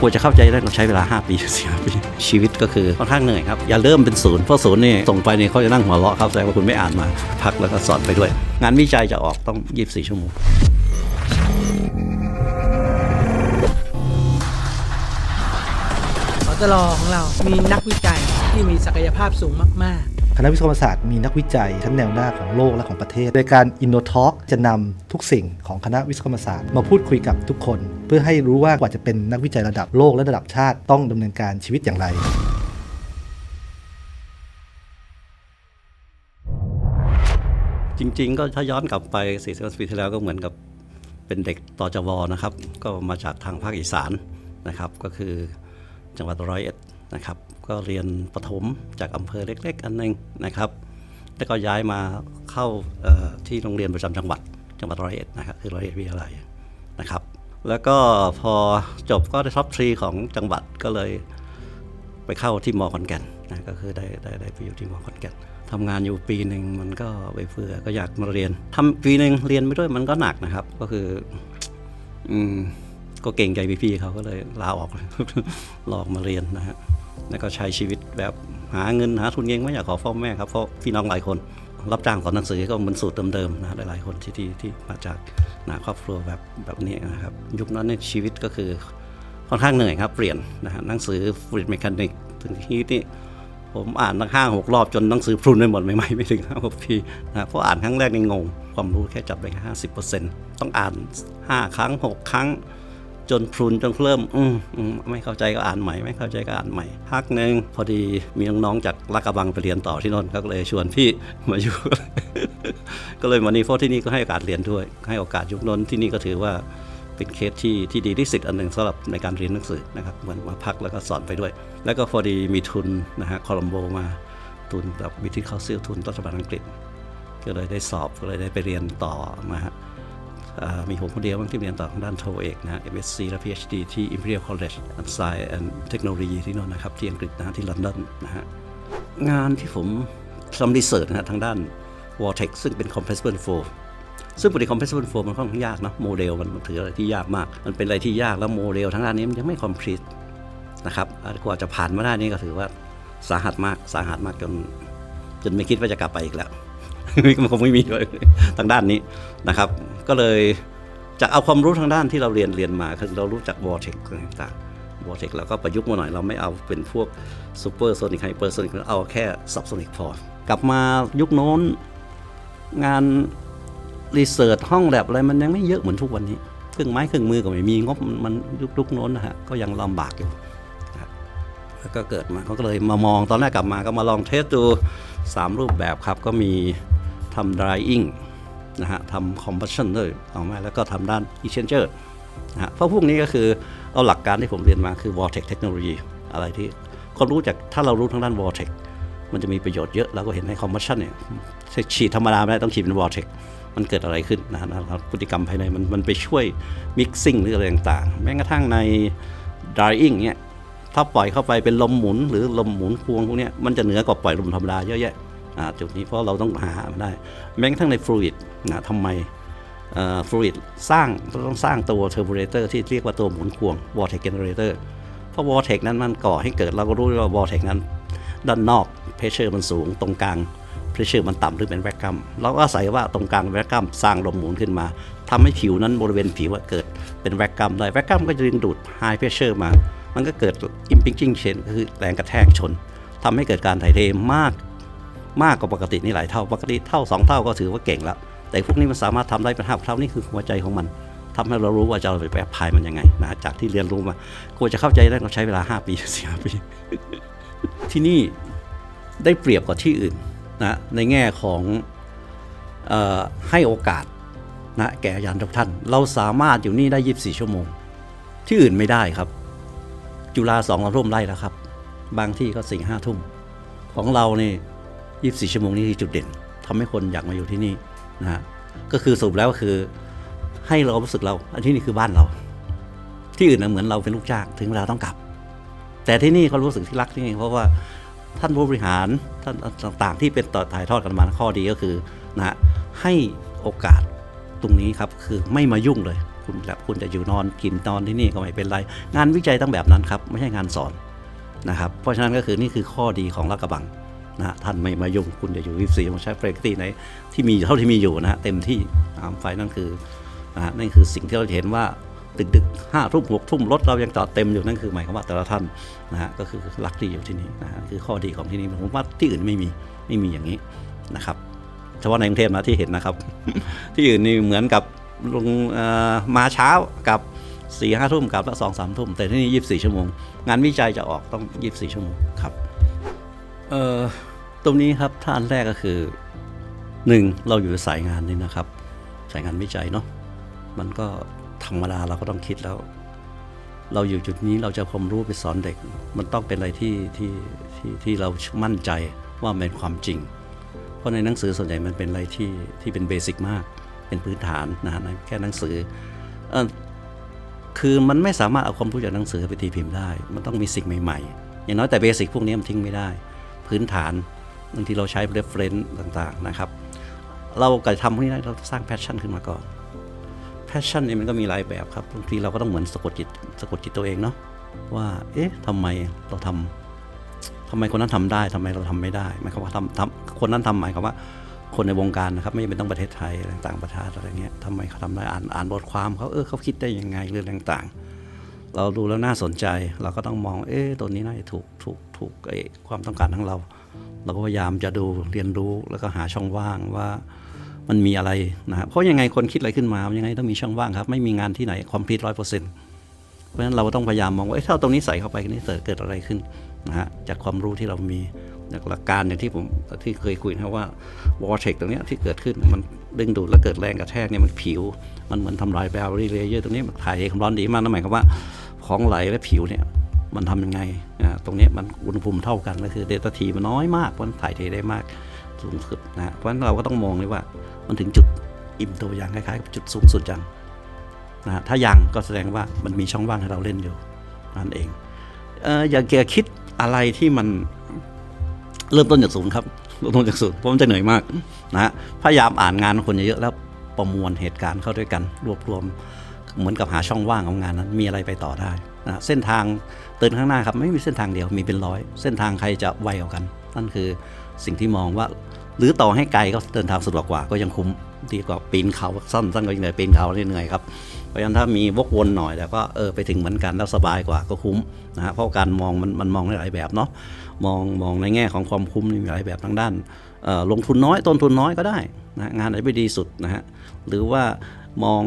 กว่าจะเข้าใจได้ต้องใช้เวลา 5 ปี4ปี ชีวิตก็คือค่อนข้างเหนื่อยครับ อย่าเริ่มเป็นศูนย์เพราะศูนย์นี่ส่งไปเนี่ยเขาจะนั่งหัวเราะครับแสดงว่าคุณไม่อ่านมา พักแล้วก็สอนไปด้วย งานวิจัยจะออกต้อง 24 ชั่วโมงสตลของเรา มีนักวิจัยที่มีศักยภาพสูงมากคณะวิศวศาสตร์มีนักวิจัยชั้นแนวหน้าของโลกและของประเทศ โดยการ InnoTalk จะนำทุกสิ่งของคณะวิศวศาสตร์ มาพูดคุยกับทุกคน เพื่อให้รู้ว่ากว่าจะเป็นนักวิจัยระดับโลกและระดับชาติต้องดำเนินการชีวิตอย่างไรจริง ๆ ก็ถ้าย้อนกลับไป 40 ปีที่แล้วก็เหมือนกับเป็นเด็กตจวนะครับ ก็มาจากทางภาคอีสานนะครับ ก็คือจังหวัดร้อยเอ็ดนะครับ ก็เรียนประถมจากอำเภอเล็ก ๆ อันหนึงนะครับ แล้วก็ย้ายมาเข้าที่โรงเรียนประจำจังหวัดจังหวัดร้อยเอ็ดนะครับคือร้อยเอ็ดวิทยาลัยนะครับ แล้วก็พอจบก็ได้ท็อปทรีของจังหวัดก็เลยไปเข้าที่มอขอนแก่นนะก็คือได้ได้ได้ไปอยู่ที่มอขอนแก่นทำงานอยู่ปีหนึ่งมันก็ไปเฟือก็อยากมาเรียนทำปีหนึ่งเรียนไปด้วยมันก็หนักนะครับ ก็คืออืมก็เก่งใจพี่ๆเขาก็เลยลาออกลอกมาเรียนนะฮะแล้วก็ใช้ชีวิตแบบหาเงินหาทุนเองไม่อยากขอพ่อแม่ครับเพราะพี่น้องหลายคน รับจ้างสอนหนังสือก็เหมือนสูตรเดิมๆนะหลายๆคนที่ที่ที่มาจาก นะครอบครัวแบบแบบนี้นะครับยุคนั้นเนี่ยชีวิตก็คือค่อนข้างเหนื่อยครับเปลี่ยนนะฮะหนังสือฟรีดเมคานิกถึงที่นี่ผมอ่านตั้งห้าหกรอบจนหนังสือพรุนไปหมดใหม่ๆไม่ถึงห้าหกปีนะเพราะอ่านครั้งแรกในงง ความรู้แค่จับได้แค่ห้าสิบเปอร์เซ็นต์ต้องอ่านห้าครั้งหกครั้ง จนพรุนจนเริ่มอืมอืมไม่เข้าใจก็อ่านใหม่ ไม่เข้าใจก็อ่านใหม่พักหนึ่งพอดีมีน้องๆจากลาดกระบังไปเรียนต่อที่นนท์ก็เลยชวนพี่มาอยู่ ก็เลยมานี่เพราะที่นี่ก็ให้โอกาสเรียนด้วย ให้โอกาสยุคนนท์ที่นี่ก็ถือว่าเป็นเคสที่ที่ดีที่สุดอันหนึ่งสำหรับในการเรียนหนังสือนะครับเหมือนมาพักแล้วก็สอนไปด้วย แล้วก็พอดีมีทุนนะฮะโคลัมโบมาทุนแบบวิธีเขาซื้อทุนรัฐบาลอังกฤษ ก็เลยได้สอบก็เลยได้ไปเรียนต่อมาฮะอ่า มีผมคนเดียวบ้างที่เรียนต่อทางด้านโทเอกนะ MSc และ PhD ที่ Imperial College of Science and Technology ที่โน่นนะครับ ที่อังกฤษนะที่ลอนดอนนะฮะงานที่ผมทำรีเสิร์ชนะฮะทางด้าน Vortex ซึ่งเป็น compressible flow ซึ่งปกติ compressible flow มันค่อนข้างยากนะโมเดลมันถืออะไรที่ยากมาก มันเป็นอะไรที่ยากแล้วโมเดลทางด้านนี้มันยังไม่ complete นะครับกว่าจะผ่านมาได้นี่ก็ถือว่าสาหัสมากสาหัสมากจนจนไม่คิดว่าจะกลับไปอีกแล้ว มันคงไม่มีเลยทางด้านนี้นะครับ ก็เลยจะเอาความรู้ทางด้านที่เราเรียนเรียนมาคือเรารู้จัก vortex ต่างๆ vortex เราก็ประยุกต์มาหน่อยเราไม่เอาเป็นพวก super sonic hyper sonic เอาแค่ subsonic พอกลับมายุคโน้นงานรีเสิร์ชห้องแลบอะไรมันยังไม่เยอะเหมือนทุกวันนี้เครื่องไม้เครื่องมือก็ไม่มีงบมันยุคยุคโน้นนะฮะก็ยังลำบากอยู่แล้วก็เกิดมาเขาก็เลยมามองตอนแรกกลับมาก็มาลองเทสดู 3 รูปแบบครับก็มี ทำ drying นะฮะทำ combustion ด้วยเอาไหมแล้วก็ทำด้าน exchanger นะฮะเพราะพวกนี้ก็คือเอาหลักการที่ผมเรียนมาคือ vortex technology อะไรที่คนรู้จากถ้าเรารู้ทางด้าน vortex มันจะมีประโยชน์เยอะเราก็เห็นใน combustion เนี่ยฉีดธรรมดาไม่ได้ต้องฉีดเป็น vortex มันเกิดอะไรขึ้นนะฮะแล้วพฤติกรรมภายในมันมันไปช่วย mixing หรืออะไรต่างๆ แม้กระทั่งใน drying เนี่ยถ้าปล่อยเข้าไปเป็นลมหมุนหรือลมหมุนพวงพวกนี้มันจะเหนือกว่าปล่อยลมธรรมดาเยอะแยะ จุดนี้เพราะเราต้องหามาได้แม้กระทั่งใน fluid นะทำไมฟลูอิดสร้างต้องสร้างตัวเทอร์โบเรเตอร์ที่เรียกว่าตัวหมุนควง vortex generator เพราะ vortex นั้นมันก่อให้เกิดเราก็รู้ว่า vortex นั้นด้านนอก pressure มันสูงตรงกลาง pressure มันต่ำหรือเป็นแวคกัมเราก็อาศัยว่าตรงกลางแวคกัมสร้างลมหมุนขึ้นมาทำให้ผิวนั้นบริเวณผิวเกิดเป็นแวคกัมได้แวคกัมก็จะดึงดูด high pressure มา มันก็เกิด impinging chain ก็คือแรงกระแทกชนทำให้เกิดการถ่ายเทมาก มากกว่าปกตินี่หลายเท่าปกติเท่า 2 เท่าก็ถือว่าเก่งแล้ว แต่พวกนี้มันสามารถทำได้เป็นห้าเท่านี่คือหัวใจของมันทำให้เรารู้ว่าจะเอาไปแปรพายมันยังไงนะจากที่เรียนรู้มากว่าจะเข้าใจได้เราใช้เวลา 5 ปี4ปี ที่นี่ได้เปรียบกว่าที่อื่นนะในแง่ของออให้โอกาสนะแก่อาจารย์ทุกท่าน เราสามารถอยู่นี่ได้ 24 ชั่วโมง ที่อื่นไม่ได้ครับ จุฬาสองเราร่วมไล่แล้วครับ บางที่ก็สี่ห้าทุ่มของเรานี่ 24 ชั่วโมงนี่คือจุดเด่นทำให้คนอยากมาอยู่ที่นี่นะฮะก็คือสรุปแล้วก็คือให้เรารู้สึกเรา อันที่นี่คือบ้านเรา ที่อื่นนะเหมือนเราเป็นลูกจ้างถึงเวลาต้องกลับ แต่ที่นี่เขารู้สึกที่รักที่นี่เพราะว่าท่านผู้บริหารท่านต่างๆ ที่เป็นต่อถ่ายทอดกันมาข้อดีก็คือนะฮะให้โอกาสตรงนี้ครับคือไม่มายุ่งเลย คุณแลบคุณจะอยู่นอนกินนอนที่นี่ก็ไม่เป็นไร งานวิจัยต้องแบบนั้นครับ ไม่ใช่งานสอนนะครับ เพราะฉะนั้นก็คือนี่คือข้อดีของรักกระบัง นะท่านไม่มายุ่งคุณจะอยู่วิสีมาใช้เฟรกตีไหนที่มีเท่าที่มีอยู่นะเต็มที่ตามไฟนั่นคือนะนั่นคือสิ่งที่เราเห็นว่าดึกดึกห้าทุ่มหกทุ่มรถเรายังจอดเต็มอยู่นั่นคือหมายความว่าแต่ละท่านนะฮะก็คือรักที่อยู่ที่นี่นะฮะคือข้อดีของที่นี่ผมว่าที่อื่นไม่มีไม่มีอย่างนี้นะครับเฉพาะในกรุงเทพนะที่เห็นนะครับ ที่อื่นนี่เหมือนกับลงมาเช้ากับสี่ห้าทุ่มกับล้วสองสามทุ่ม แต่ที่นี่ยี่สิบสี่ชั่วโมง งานวิจัยจะออกต้องยี่สิบสี่ชั่วโมงครับเอ่อ รงนี้ครับท่านแรกก็คือหนึ่งเราอยู่สายงานนี่นะครับ สายงานวิจัยเนาะมันก็ธรรมดาเราก็ต้องคิดแล้ว เราอยู่จุดนี้เราจะความรู้ไปสอนเด็ก มันต้องเป็นอะไรที่ที่ที่ที่เรามั่นใจว่าเป็นความจริง เพราะในหนังสือส่วนใหญ่มันเป็นอะไรที่ที่เป็นเบสิกมาก เป็นพื้นฐานนะฮะแค่หนังสืออคือมันไม่สามารถเอาความรู้จากหนังสือไปตีพิมพ์ได้ มันต้องมีสิ่งใหม่ๆ อย่างน้อยแต่เบสิกพวกนี้มันทิ้งไม่ได้ พื้นฐาน บางทีเราใช้ reference ต่างๆนะครับ เราก็ทำพวกนี้ได้เราสร้าง passion ขึ้นมาก่อน passion เนี่ยมันก็มีหลายแบบครับบางทีเราก็ต้องเหมือนสะกดจิตสะกดจิตตัวเองเนาะว่าเอ๊ะทำไมเราทำทำไมคนนั้นทำได้ทำไมเราทำไม่ได้หมายความว่าทำทำคนนั้นทำหมายความว่าคนในวงการนะครับไม่จำเป็นต้องประเทศไทยอะไรต่างประเทศอะไรเงี้ยทำไมเขาทำได้อ่านอ่านบทความเขาเออเขาคิดได้ยังไงเรื่องต่างๆ เราดูแล้วน่าสนใจ เราก็ต้องมองเอ๊ะตัวนี้น่าจะถูกถูกถูกไอ้ความต้องการของเรา เราก็พยายามจะดูเรียนรู้แล้วก็หาช่องว่างว่ามันมีอะไรนะครับเพราะยังไงคนคิดอะไรขึ้นมายังไงต้องมีช่องว่างครับ ไม่มีงานที่ไหนคอมพลีทร้อยเปอร์เซ็นต์เพราะฉะนั้นเราต้องพยายามมองว่าเอ๊ะถ้าเอาตรงนี้ใส่เข้าไปนี่เกิดเกิดอะไรขึ้นนะฮะจากความรู้ที่เรามีจากหลักการอย่างที่ผมที่เคยคุยนะว่าวอร์เทคตรงนี้ที่เกิดขึ้นมันดึงดูดแล้วเกิดแรงกระแทกเนี่ยมันผิว มันเหมือนทำลายแบลลี่เลเยอร์ตรงนี้มันถ่ายเทความร้อนดีมากนั่นหมายความว่าของไหลและผิวเนี่ย มันทำยังไงอ่าตรงนี้มันอุณหภูมิเท่ากันก็คือเดต้าทีมันน้อยมากเพราะมันถ่ายเทได้มากสูงสุดนะเพราะฉะนั้นเราก็ต้องมองเลยว่ามันถึงจุดอิ่มตัวอย่างคล้ายๆกับจุดสูงสุดยังนะฮะถ้ายังก็แสดงว่ามันมีช่องว่างให้เราเล่นอยู่นั่นเองเอออย่าเกียคิดอะไรที่มันเริ่มต้นจากศูนย์ครับเริ่มต้นจากศูนย์เพราะมันจะเหนื่อยมากนะฮะพยายามอ่านงานคนเยอะๆแล้วประมวลเหตุการณ์เข้าด้วยกัน รวบรวม เหมือนกับหาช่องว่างของงานนั้น มีอะไรไปต่อได้ นะเส้นทางเดินข้างหน้าครับไม่มีเส้นทางเดียวมีเป็นร้อย เส้นทางใครจะไวกว่ากัน นั่นคือสิ่งที่มองว่า หรือต่อให้ไกลก็เดินทางสะดวกกว่าก็ยังคุ้มดีกว่าปีนเขาสั้นสั้นก็ยังเหนื่อยปีนเขาเหนื่อยครับเพราะฉะนั้นถ้ามีวกวนหน่อยแต่ก็เออไปถึงเหมือนกันแล้วสบายกว่าก็คุ้มนะฮะเพราะการมองมันมันมองได้หลายแบบเนาะมองมองในแง่ของความคุ้มนี่มีหลายแบบทั้งด้านลงทุนน้อยต้นทุนน้อยก็ได้นะงานไหนไม่ดีสุดนะฮะหรือว่ามอง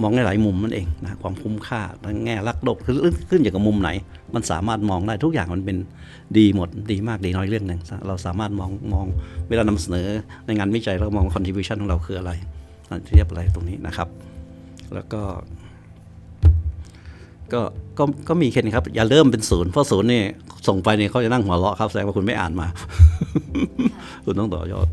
มองในหลายมุมนั่นเองนะความคุ้มค่าทั้งแง่รักโลกคือขึ้นอยู่กับมุมไหน มันสามารถมองได้ทุกอย่างมันเป็นดีหมดดีมากดีน้อยเรื่องหนึ่งเราสามารถมองมองเวลานำเสนอในงานวิจัยเรามอง contribution ของเราคืออะไรเทียบอะไรตรงนี้นะครับ แล้วก็ก็ก็ก็มีแค่นี้ครับ อย่าเริ่มเป็นศูนย์เพราะศูนย์นี่ส่งไปเนี่ยเขาจะนั่งหัวเราะครับแสดงว่าคุณไม่อ่านมา คุณต้องต่อยอด